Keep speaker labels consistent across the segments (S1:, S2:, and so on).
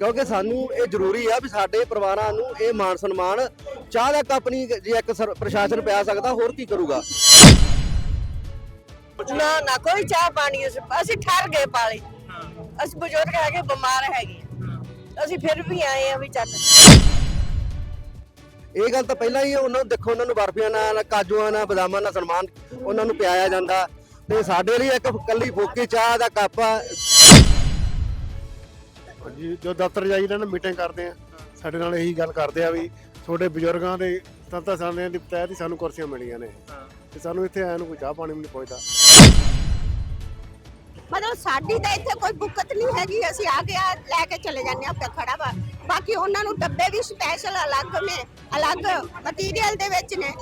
S1: ਕਿਉਂਕਿ ਸਾਨੂੰ ਇਹ ਜ਼ਰੂਰੀ ਆ ਵੀ ਸਾਡੇ ਪਰਿਵਾਰਾਂ ਨੂੰ ਇਹ ਮਾਨ ਸਨਮਾਨ ਚਾਹ ਦਾ ਕੱਪ ਨਹੀਂ ਜੇ ਇੱਕ ਸਰ- ਪ੍ਰਸ਼ਾਸਨ ਪਿਆ ਸਕਦਾ ਹੋਰ ਕੀ ਕਰੂਗਾ?
S2: ਨਾ ਨਾ ਕੋਈ ਚਾਹ ਪਾਣੀ ਅਸੀਂ ਅਸੀਂ ਠਰ ਗਏ ਪਾਲੇ। ਅਸੀਂ ਬਜ਼ੁਰਗ ਹੈਗੇ ਬਿਮਾਰ ਹੈਗੇ। ਅਸੀਂ ਫਿਰ ਵੀ ਆਏ ਆ ਵੀ ਚੱਲ।
S1: ਇਹ ਗੱਲ ਤਾਂ ਪਹਿਲਾਂ ਹੀ ਉਹਨਾਂ ਨੂੰ ਦੇਖੋ ਉਹਨਾਂ ਨੂੰ ਬਰਫੀਆਂ ਨਾਲ ਕਾਜੂਆਂ ਨਾਲ ਬਦਾਮਾਂ ਨਾਲ ਸਨਮਾਨ ਉਹਨਾਂ ਨੂੰ ਪਿਆਇਆ ਜਾਂਦਾ। ਤੇ ਸਾਡੇ ਲਈ ਇੱਕ ਕੱਲੀ ਫੋਕੀ ਚਾਹ ਦਾ ਕੱਪ ਆ।
S3: ਜੀ ਜੋ ਦਫ਼ਤਰ ਜਾਈਦਾ ਨਾ ਮੀਟਿੰਗ ਕਰਦੇ ਆ ਸਾਡੇ ਨਾਲ ਇਹੀ ਗੱਲ ਕਰਦੇ ਆ ਵੀ ਤੁਹਾਡੇ ਬਜ਼ੁਰਗਾਂ ਦੇ ਤੰਤਾ ਸਾਲਿਆਂ ਦੀ ਤਹਿਤ ਹੀ ਸਾਨੂੰ ਕੁਰਸੀਆਂ ਮਿਲੀਆਂ ਨੇ। ਤੇ ਸਾਨੂੰ ਇੱਥੇ ਆਇਆ ਨੂੰ ਕੋਈ ਚਾਹ ਪਾਣੀ ਵੀ ਨਹੀਂ ਪੁੱਛਦਾ।
S4: ਮਤਲਬ ਸਾਡੀ ਤਾਂ ਇੱਥੇ ਕੋਈ ਬੁੱਕਤ ਨਹੀਂ ਹੈਗੀ ਅਸੀਂ ਆ ਕੇ ਆ ਲੈ ਕੇ ਚਲੇ ਜਾਂਦੇ ਆ ਖੜਾ ਵਾ। ਬਾਕੀ ਉਹਨਾਂ ਨੂੰ ਡੱਬੇ ਵੀ ਸਪੈਸ਼ਲ ਅਲੱਗ ਨੇ ਅਲੱਗ ਮਟੀਰੀਅਲ ਦੇ ਵਿੱਚ ਨੇ।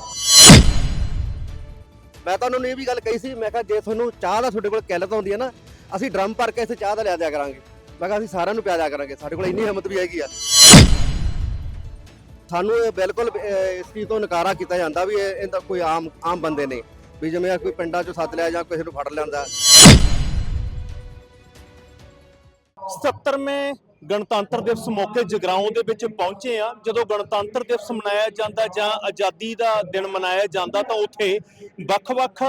S1: ਮੈਂ ਤਾਂ ਉਹਨਾਂ ਨੂੰ ਇਹ ਵੀ ਗੱਲ ਕਹੀ ਸੀ ਮੈਂ ਕਿਹਾ ਜੇ ਤੁਹਾਨੂੰ ਚਾਹ ਦਾ ਤੁਹਾਡੇ ਕੋਲ ਕਿੱਲਤ ਆਉਂਦੀ ਹੈ ਨਾ ਅਸੀਂ ਡਰਮ ਭਰ ਕੇ ਇੱਥੇ ਚਾਹ ਦਾ ਲਿਆ ਦਿਆ ਕਰਾਂਗੇ। ਮੈਂ ਕਿਹਾ ਅਸੀਂ ਸਾਰਿਆਂ ਨੂੰ ਪਿਆ ਕਰਾਂਗੇ ਸਾਡੇ ਕੋਲ ਇੰਨੀ ਹਿੰਮਤ ਵੀ ਹੈਗੀ ਆ। ਸਾਨੂੰ ਇਹ ਬਿਲਕੁਲ ਅਹ, ਇਸ ਚੀਜ਼ ਤੋਂ ਨਕਾਰਾ ਕੀਤਾ ਜਾਂਦਾ ਵੀ ਇਹ ਇਹਦਾ ਕੋਈ ਆਮ ਆਮ ਬੰਦੇ ਨੇ। ਵੀ ਜਿਵੇਂ ਕੋਈ ਪਿੰਡਾਂ ਚੋਂ ਸੱਦ ਲਿਆ ਜਾਂ ਕਿਸੇ ਨੂੰ ਫੜ ਲਿਆਂਦਾ।
S5: 77ਵੇਂ ਗਣਤੰਤਰ ਦਿਵਸ ਮੌਕੇ ਜਗਰਾਉਂ ਦੇ ਵਿੱਚ ਪਹੁੰਚੇ ਆ ਜਦੋਂ ਗਣਤੰਤਰ ਦਿਵਸ ਮਨਾਇਆ ਜਾਂਦਾ ਜਾਂ ਆਜ਼ਾਦੀ ਦਾ ਦਿਨ ਮਨਾਇਆ ਜਾਂਦਾ ਤਾਂ ਉੱਥੇ ਵੱਖ-ਵੱਖ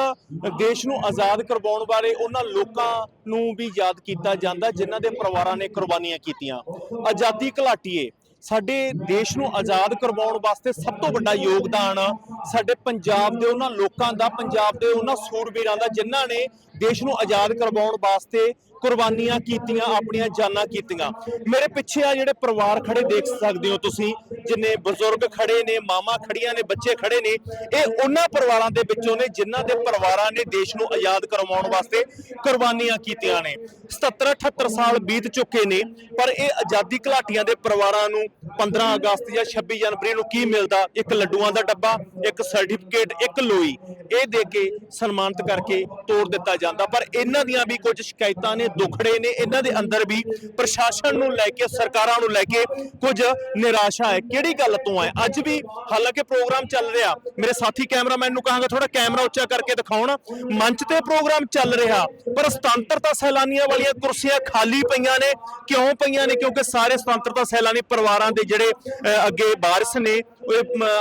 S5: ਦੇਸ਼ ਨੂੰ ਆਜ਼ਾਦ ਕਰਵਾਉਣ ਬਾਰੇ ਉਹਨਾਂ ਲੋਕਾਂ ਨੂੰ ਵੀ ਯਾਦ ਕੀਤਾ ਜਾਂਦਾ, ਜਿਨ੍ਹਾਂ ਦੇ ਪਰਿਵਾਰਾਂ ਨੇ ਕੁਰਬਾਨੀਆਂ ਕੀਤੀਆਂ। ਆਜ਼ਾਦੀ ਘੁਲਾਟੀਏ, ਸਾਡੇ ਦੇਸ਼ ਨੂੰ ਆਜ਼ਾਦ ਕਰਵਾਉਣ ਵਾਸਤੇ ਸਭ ਤੋਂ ਵੱਡਾ ਯੋਗਦਾਨ ਸਾਡੇ ਪੰਜਾਬ ਦੇ ਉਹਨਾਂ ਲੋਕਾਂ ਦਾ, ਪੰਜਾਬ ਦੇ ਉਹਨਾਂ ਸੂਰਬੀਰਾਂ ਦਾ, ਜਿਨ੍ਹਾਂ ਨੇ ਦੇਸ਼ ਨੂੰ ਆਜ਼ਾਦ ਕਰਵਾਉਣ ਵਾਸਤੇ ਕੁਰਬਾਨੀਆਂ ਕੀਤੀਆਂ, ਆਪਣੀਆਂ ਜਾਨਾਂ ਕੀਤੀਆਂ। ਮੇਰੇ ਪਿੱਛੇ ਆ ਜਿਹੜੇ ਪਰਿਵਾਰ ਖੜੇ ਦੇਖ ਸਕਦੇ ਹੋ ਤੁਸੀਂ, ਜਿੰਨੇ ਬਜ਼ੁਰਗ ਖੜੇ ਨੇ ਮਾਮਾ ਖੜੀਆਂ ਨੇ, ਬੱਚੇ ਖੜੇ ਨੇ, ਇਹ ਉਹਨਾਂ ਪਰਿਵਾਰਾਂ ਦੇ ਵਿੱਚੋਂ ਨੇ ਜਿਨ੍ਹਾਂ ਦੇ ਪਰਿਵਾਰਾਂ ਨੇ ਦੇਸ਼ ਨੂੰ ਆਜ਼ਾਦ ਕਰਵਾਉਣ ਵਾਸਤੇ ਕੁਰਬਾਨੀਆਂ ਕੀਤੀਆਂ ਨੇ। 77 78 ਸਾਲ ਬੀਤ ਚੁੱਕੇ ਨੇ, ਪਰ ਇਹ ਆਜ਼ਾਦੀ ਘਲਾਟੀਆਂ ਦੇ ਪਰਿਵਾਰਾਂ ਨੂੰ 15 ਅਗਸਤ ਜਾਂ 26 ਜਨਵਰੀ ਨੂੰ ਕੀ ਮਿਲਦਾ? ਇੱਕ ਲੱਡੂਆਂ ਦਾ ਡੱਬਾ, ਇੱਕ ਸਰਟੀਫਿਕੇਟ ਇੱਕ ਲੋਈ। ਇਹ ਦੇ ਕੇ ਸਨਮਾਨਿਤ ਕਰਕੇ ਤੋੜ ਦਿੱਤਾ ਜਾਂਦਾ। ਪਰ ਇਹਨਾਂ ਦੀਆਂ ਵੀ ਕੁਝ ਸ਼ਿਕਾਇਤਾਂ ਨੇ ਦੁਖੜੇ ਨੇ ਇਹਨਾਂ ਦੇ ਅੰਦਰ ਵੀ ਪ੍ਰਸ਼ਾਸਨ ਨੂੰ ਲੈ ਕੇ ਸਰਕਾਰਾਂ ਨੂੰ ਲੈ ਕੇ ਕੁਝ ਨਿਰਾਸ਼ਾ ਹੈ। ਕਿਹੜੀ ਗੱਲ ਤੋਂ ਹੈ? ਅੱਜ ਵੀ ਹਾਲਾਂਕਿ ਪ੍ਰੋਗਰਾਮ ਚੱਲ ਰਿਹਾ। ਮੇਰੇ ਸਾਥੀ ਕੈਮਰਾਮੈਨ ਨੂੰ ਕਹਾਂਗਾ ਥੋੜਾ ਕੈਮਰਾ ਉੱਚਾ ਕਰਕੇ ਦਿਖਾਉਣ। ਮੰਚ ਤੇ ਪ੍ਰੋਗਰਾਮ ਚੱਲ ਰਿਹਾ ਪਰ ਸੁਤੰਤਰਤਾ ਸੈਲਾਨੀਆਂ ਵਾਲੀਆਂ ਕੁਰਸੀਆਂ ਖਾਲੀ ਪਈਆਂ ਨੇ। ਕਿਉਂ ਪਈਆਂ ਨੇ? ਕਿਉਂਕਿ ਸਾਰੇ ਸੁਤੰਤਰਤਾ ਸੈਲਾਨੀ ਪਰਿਵਾਰਾਂ ਦੇ ਜਿਹੜੇ ਅੱਗੇ ਵਾਰਿਸ ਨੇ